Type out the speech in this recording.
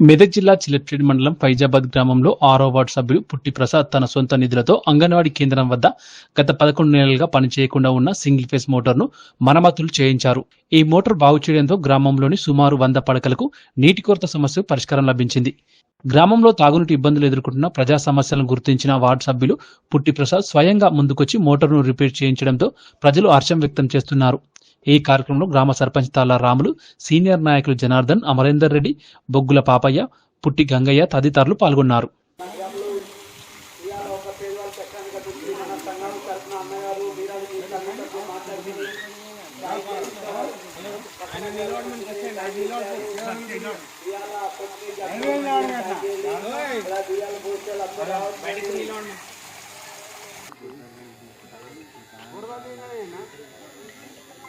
మెదక్ జిల్లా చిలట్రేడ్ మండలం ఫైజాబాద్ గ్రామంలో ఆరో వార్డు సభ్యుడు పుట్టి ప్రసాద్ తన సొంత నిధులతో అంగన్వాడీ కేంద్రం వద్ద గత పదకొండు నెలలుగా పనిచేయకుండా ఉన్న సింగిల్ ఫేస్ మోటార్ను మరమ్మతులు చేయించారు. ఈ మోటార్ బాగు చేయడంతో గ్రామంలోని సుమారు వంద పడకలకు నీటి కొరత సమస్యకు పరిష్కారం లభించింది. గ్రామంలో తాగునీటి ఇబ్బందులు ఎదుర్కొంటున్న ప్రజా సమస్యలను గుర్తించిన వార్డు సభ్యులు పుట్టి ప్రసాద్ స్వయంగా ముందుకొచ్చి మోటార్ను రిపేర్ చేయించడంతో ప్రజలు హర్షం వ్యక్తం చేస్తున్నారు. ఈ కార్యక్రమంలో గ్రామ సర్పంచ్ తాలా రాములు సీనియర్ నాయకులు జనార్దన్ అమరేందర్ రెడ్డి బొగ్గుల పాపయ్య పుట్టి గంగయ్య తదితరులు పాల్గొన్నారు.